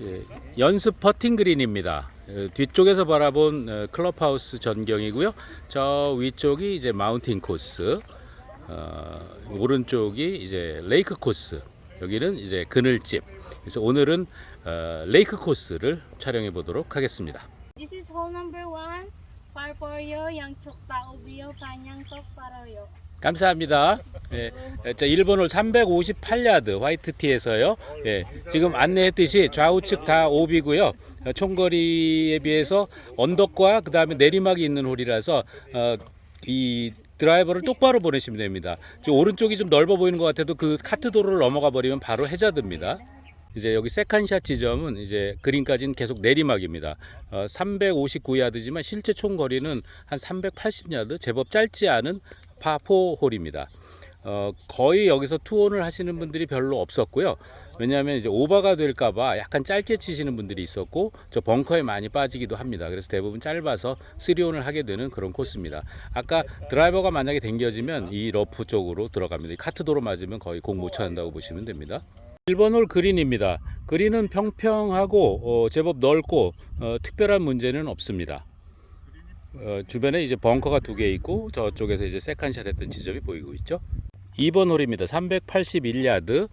예, 연습 퍼팅 그린입니다. 어, 뒤쪽에서 바라본 어, 클럽하우스 전경이고요. 저 위쪽이 이제 마운틴 코스, 어, 오른쪽이 이제 레이크 코스. 여기는 이제 그늘집. 그래서 오늘은 어, 레이크 코스를 촬영해 보도록 하겠습니다. This is hole number one. Par four요, 양쪽 다 오비요, 반양tok paro요. 감사합니다. 예, 자 1번 홀 358야드 화이트티에서요. 예, 지금 안내했듯이 좌우측 다 오비고요. 어, 총거리에 비해서 언덕과 그 다음에 내리막이 있는 홀이라서 어, 이 드라이버를 똑바로 보내시면 됩니다. 지금 오른쪽이 좀 넓어 보이는 것 같아도 그 카트 도로를 넘어가 버리면 바로 해저드입니다. 이제 여기 세컨샷 지점은 이제 그린까지는 계속 내리막입니다. 어, 359야드지만 실제 총 거리는 한 380야드, 제법 짧지 않은 파4 홀입니다. 어, 거의 여기서 투혼을 하시는 분들이 별로 없었고요. 왜냐하면 이제 오버가 될까봐 약간 짧게 치시는 분들이 있었고 저 벙커에 많이 빠지기도 합니다. 그래서 대부분 짧아서 쓰리온을 하게 되는 그런 코스입니다. 아까 드라이버가 만약에 당겨지면 이 러프 쪽으로 들어갑니다. 이 카트도로 맞으면 거의 공못 찬다고 보시면 됩니다. 1번 홀 그린입니다. 그린은 평평하고 어, 제법 넓고 어, 특별한 문제는 없습니다. 어, 주변에 이제 벙커가 두 개 있고 저쪽에서 이제 세컨샷 했던 지점이 보이고 있죠. 2번 홀입니다. 381야드.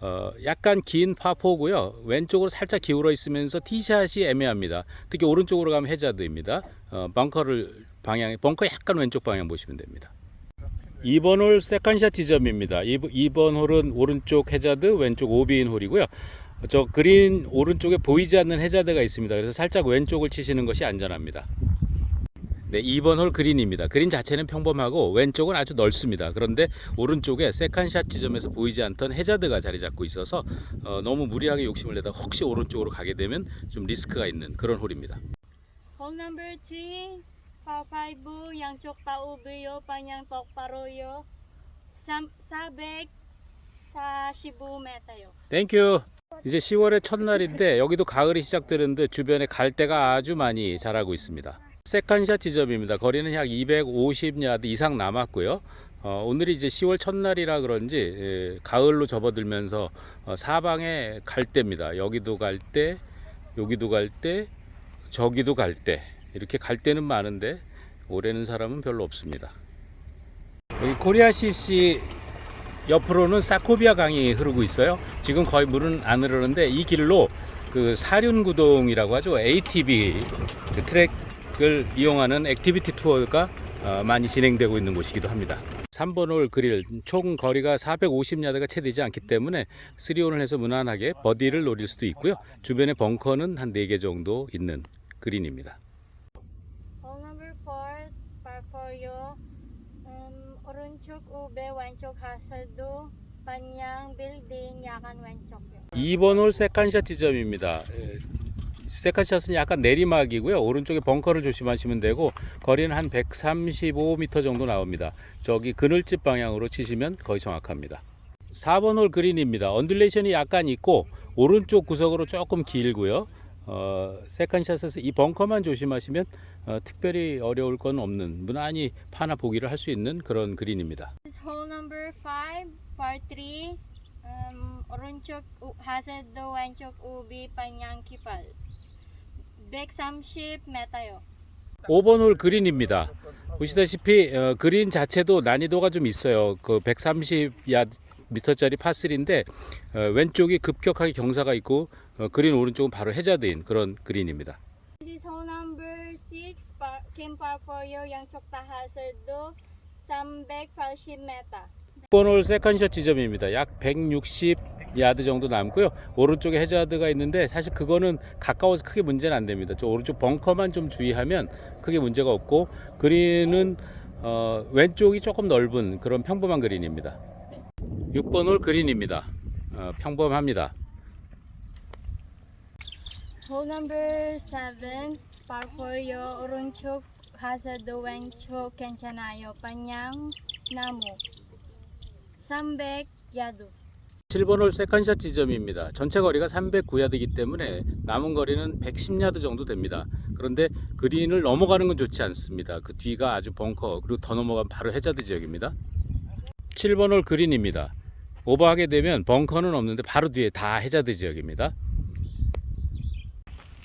어, 약간 긴 파포고요. 왼쪽으로 살짝 기울어 있으면서 티샷이 애매합니다. 특히 오른쪽으로 가면 해자드입니다. 어, 벙커를 방향 벙커 약간 왼쪽 방향 보시면 됩니다. 2번 홀 세컨샷 지점입니다. 2번 홀은 오른쪽 해자드, 왼쪽 오비인 홀이고요. 저 그린 오른쪽에 보이지 않는 해자드가 있습니다. 그래서 살짝 왼쪽을 치시는 것이 안전합니다. 네, 2번 홀 그린입니다. 그린 자체는 평범하고 왼쪽은 아주 넓습니다. 그런데 오른쪽에 세컨샷 지점에서 보이지 않던 해자드가 자리 잡고 있어서 어, 너무 무리하게 욕심을 내다 혹시 오른쪽으로 가게 되면 좀 리스크가 있는 그런 홀입니다. Number three. Par five, 양쪽 다 오비요, 반양tok paro요. 445m요. 땡큐. 이제 10월의 첫날인데 여기도 가을이 시작되는데 주변에 갈대가 아주 많이 자라고 있습니다. 세컨샷 지점입니다. 거리는 약 250야드 이상 남았고요. 어, 오늘이 이제 10월 첫날이라 그런지 예, 가을로 접어들면서 어, 사방에 갈대입니다. 여기도 갈대, 여기도 갈대, 저기도 갈대. 이렇게 갈대는 많은데 오래는 사람은 별로 없습니다. 여기 코리아 CC 옆으로는 사코비아 강이 흐르고 있어요. 지금 거의 물은 안 흐르는데 이 길로 그 사륜구동이라고 하죠. ATV 그 트랙 을 이용하는 액티비티 투어가 어, 많이 진행되고 있는 곳이기도 합니다. 3번 홀 그릴 총 거리가 450야드가 채 되지 않기 때문에 3온을 해서 무난하게 버디를 노릴 수도 있고요. 주변에 벙커는 한 4개 정도 있는 그린입니다. Um, o른쪽 ube, 왼쪽 하설도, 반양 빌딩, 야간 왼쪽요. 2번 홀 세컨샷 지점입니다. 예, 세컨샷은 약간 내리막이고요. 오른쪽에 벙커를 조심하시면 되고 거리는 한 135m 정도 나옵니다. 저기 그늘집 방향으로 치시면 거의 정확합니다. 4번 홀 그린입니다. 언듈레이션이 약간 있고 오른쪽 구석으로 조금 길고요. 어, 세컨샷에서 이 벙커만 조심하시면 어, 특별히 어려울 건 없는 무난히 파나 보기를 할 수 있는 그런 그린입니다. Hole number five. Par three. Um, o른쪽 우- 하설도, 왼쪽 우비, 반양 키팔. 130m요. 5번 홀 그린입니다. 보시다시피 어, 그린 자체도 난이도가 좀 있어요. 그 130야드 미터짜리 파3인데 어, 왼쪽이 급격하게 경사가 있고 어, 그린 오른쪽은 바로 해자드인 그런 그린입니다. This is hole number 6, par, Kim par 4요, 양쪽 다 하설도, 380m. 6번 홀 세컨샷 지점입니다. 약 160 야드 정도 남고요. 오른쪽에 해자드가 있는데 사실 그거는 가까워서 크게 문제는 안 됩니다. 저 오른쪽 벙커만 좀 주의하면 크게 문제가 없고 그린은 어, 왼쪽이 조금 넓은 그런 평범한 그린입니다. 6번 홀 그린입니다. 어, 평범합니다. Hole number 7, par 4요, 오른쪽 하설도, 왼쪽 괜찮아요. 반양 나무. 300 야드. 7번 홀 세컨샷 지점입니다. 전체 거리가 309야드이기 때문에 남은 거리는 110야드 정도 됩니다. 그런데 그린을 넘어가는 건 좋지 않습니다. 그 뒤가 아주 벙커 그리고 더 넘어가면 바로 해저드 지역입니다. 7번 홀 그린입니다. 오버하게 되면 벙커는 없는데 바로 뒤에 다 해저드 지역입니다.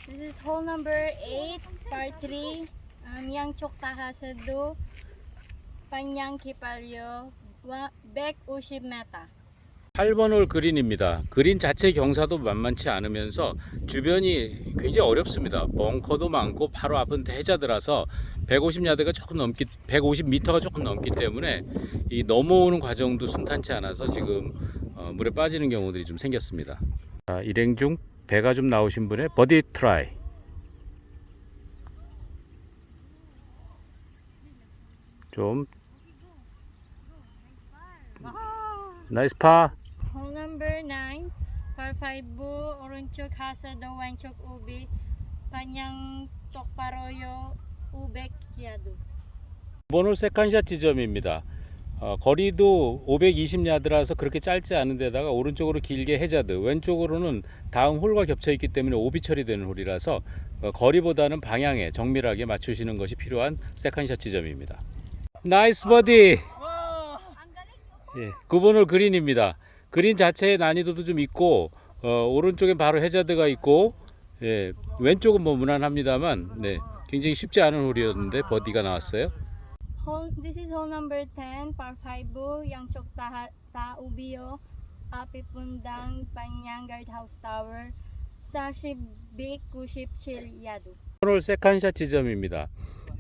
This is hole number 8, par 3. Um, tahasado, panyang kipalyo, wa, bek 50m. 8번 홀 그린입니다. 그린 자체 경사도 만만치 않으면서 주변이 굉장히 어렵습니다. 벙커도 많고 바로 앞은 해자드라서 150야드가 조금 넘기 150m가 조금 넘기 때문에 이 넘어오는 과정도 순탄치 않아서 지금 어, 물에 빠지는 경우들이 좀 생겼습니다. 자, 일행 중 배가 좀 나오신 분의 버디 트라이. 좀 나이스 파. Hole number 9, par 5 bu, oronchok hasado, wanchok ubi, panyang tokparoyo, ubek yado. 번홀 세컨샷 지점입니다. 어, 거리도 520야드라서 그렇게 짧지 않은 데다가 오른쪽으로 길게 해자드, 왼쪽으로는 다음 홀과 겹쳐 있기 때문에 오비 처리되는 홀이라서 어, 거리보다는 방향에 정밀하게 맞추시는 것이 필요한 세컨샷 지점입니다. 나이스 버디. 예, 9번홀 그린입니다. 그린 자체의 난이도도 좀 있고 어, 오른쪽엔 바로 해자드가 있고 예, 왼쪽은 뭐 무난합니다만 네, 굉장히 쉽지 않은 홀이었는데 버디가 나왔어요. This is hole number 10, par 5 bu, yang chok ta, ta ubio, api pundang, panyang guardhouse tower, sashib big kuship chill yado. 홀 세컨샷 지점입니다.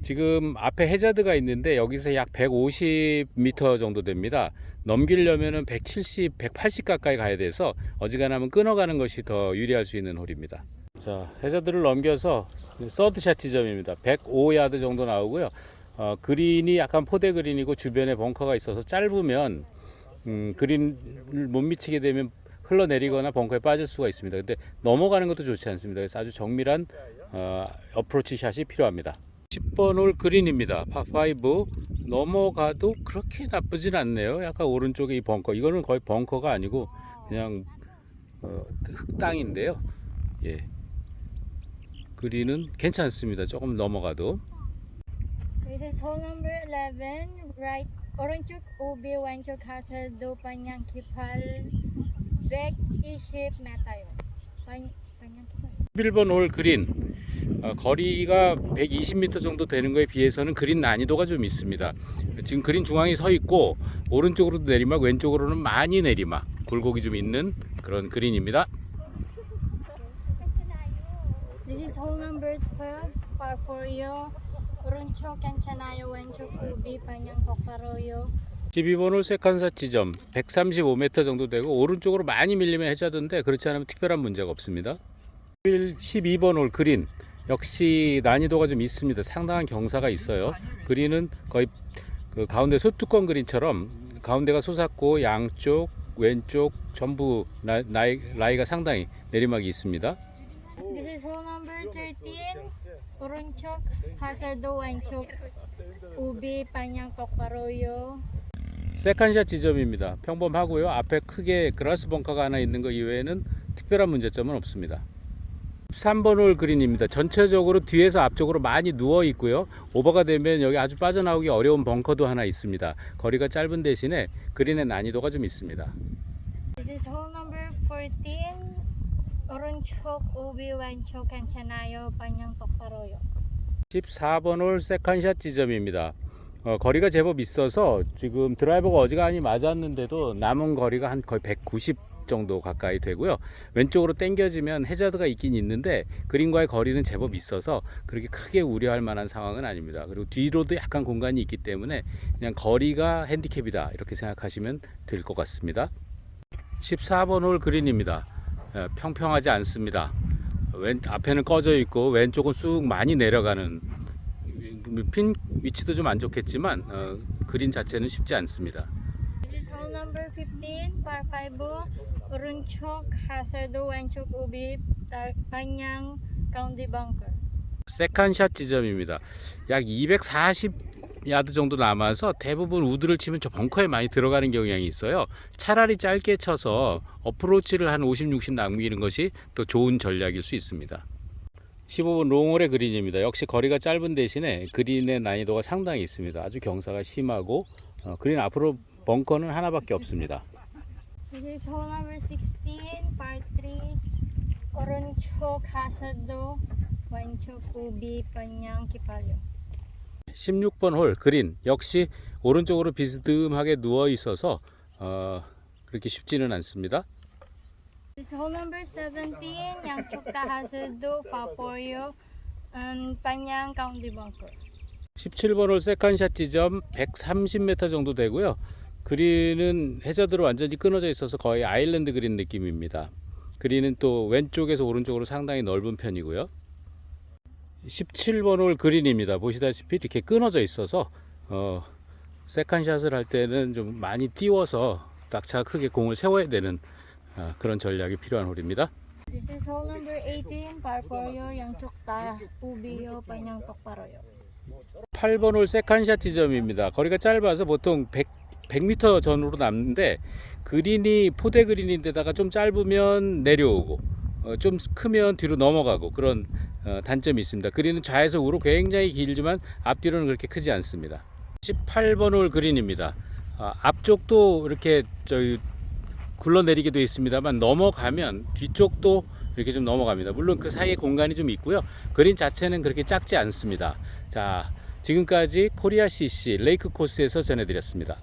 지금 앞에 해저드가 있는데 여기서 약 150m 정도 됩니다. 넘기려면은 170, 180 가까이 가야 돼서 어지간하면 끊어가는 것이 더 유리할 수 있는 홀입니다. 자, 해저드를 넘겨서 서드샷 지점입니다. 105야드 정도 나오고요. 어, 그린이 약간 포대 그린이고 주변에 벙커가 있어서 짧으면 음, 그린을 못 미치게 되면 흘러내리거나 벙커에 빠질 수가 있습니다. 근데 넘어가는 것도 좋지 않습니다. 그래서 아주 정밀한 어, 어프로치 샷이 필요합니다. 10번 홀 그린입니다. 파5 넘어가도 그렇게 나쁘진 않네요. 약간 오른쪽에 이 벙커. 이거는 거의 벙커가 아니고 그냥 어, 흙땅인데요. 예. 그린은 괜찮습니다. 조금 넘어가도. This is hole number 11, right, panyang kipal, bek iship metayo. Pan, panyang kipal. 11번 홀 그린 어, 거리가 120m 정도 되는 거에 비해서는 그린 난이도가 좀 있습니다. 지금 그린 중앙에 서 있고 오른쪽으로도 내리막 왼쪽으로는 많이 내리막 굴곡이 좀 있는 그런 그린입니다. This is hole number 12, par 4yo, oronchok kanchanayo, wanchok ubi, panyang tokparoyo. 12번 홀 세컨샷 지점 135m 정도 되고 오른쪽으로 많이 밀리면 해자던데 그렇지 않으면 특별한 문제가 없습니다. 12번 홀 그린 역시 난이도가 좀 있습니다. 상당한 경사가 있어요. 그린은 거의 그 가운데 소뚜껑 그린처럼 가운데가 솟았고 양쪽 왼쪽 전부 나, 나이, 라이가 상당히 내리막이 있습니다. This is hole number 13, oronchok hasado, wanchok. 세컨샷 지점입니다. 평범하고요. 앞에 크게 그라스 벙커가 하나 있는 것 이외에는 특별한 문제점은 없습니다. 3번 홀 그린입니다. 전체적으로 뒤에서 앞쪽으로 많이 누워 있고요. 오버가 되면 여기 아주 빠져나오기 어려운 벙커도 하나 있습니다. 거리가 짧은 대신에 그린의 난이도가 좀 있습니다. This is hole number 14, oronchok ubi, wanchok kanchanayo, panyang tokparoyo. 14번 홀 세컨샷 지점입니다. 어, 거리가 제법 있어서 지금 드라이버가 어지간히 맞았는데도 남은 거리가 한 거의 190 정도 가까이 되고요. 왼쪽으로 당겨지면 해저드가 있긴 있는데 그린과의 거리는 제법 있어서 그렇게 크게 우려할 만한 상황은 아닙니다. 그리고 뒤로도 약간 공간이 있기 때문에 그냥 거리가 핸디캡이다 이렇게 생각하시면 될 것 같습니다. 14번 홀 그린입니다. 예, 평평하지 않습니다. 왼 앞에는 꺼져 있고 왼쪽은 쑥 많이 내려가는 핀 위치도 좀 안 좋겠지만 어, 그린 자체는 쉽지 않습니다. This is hole number 15, par 5, oronchok hasado, wanchok ubi, panyang county bunker. 세컨샷 지점입니다. 약 240 야드 정도 남아서 대부분 우드를 치면 저 벙커에 많이 들어가는 경향이 있어요. 차라리 짧게 쳐서 어프로치를 한 50, 60 남기는 것이 더 좋은 전략일 수 있습니다. 15번 롱홀의 그린입니다. 역시 거리가 짧은 대신에 그린의 난이도가 상당히 있습니다. 아주 경사가 심하고 어, 그린 앞으로 벙커는 하나밖에 없습니다. This is hole number 16, par 3, oronchok hasado, 왼쪽 우비 방향 기빨요. 16번 홀 그린 역시 오른쪽으로 비스듬하게 누워 있어서 어, 그렇게 쉽지는 않습니다. This hole number 17, 양쪽 다 하수도 파포요, 음, 방향 가운데 벙커. 17번 홀 세컨샷 지점 130m 정도 되고요. 그린은 해저드로 완전히 끊어져 있어서 거의 아일랜드 그린 느낌입니다. 그린은 또 왼쪽에서 오른쪽으로 상당히 넓은 편이고요. 17번 홀 그린입니다. 보시다시피 이렇게 끊어져 있어서 어, 세컨샷을 할 때는 좀 많이 띄워서 낙차 크게 공을 세워야 되는 아, 그런 전략이 필요한 홀입니다. This is hole number 18, par 4요, 양쪽 다 우비요, 방향 똑바로요. 8번 홀 세컨샷 지점입니다. 거리가 짧아서 보통 100, 100m 전후로 남는데 그린이 포대 그린인데다가 좀 짧으면 내려오고 어, 좀 크면 뒤로 넘어가고 그런 어, 단점이 있습니다. 그린은 좌에서 우로 굉장히 길지만 앞뒤로는 그렇게 크지 않습니다. 18번 홀 그린입니다. 아, 앞쪽도 이렇게 저희 굴러내리게 되어 있습니다만 넘어가면 뒤쪽도 이렇게 좀 넘어갑니다. 물론 그 사이에 공간이 좀 있고요. 그린 자체는 그렇게 작지 않습니다. 자, 지금까지 코리아 CC 레이크 코스에서 전해드렸습니다.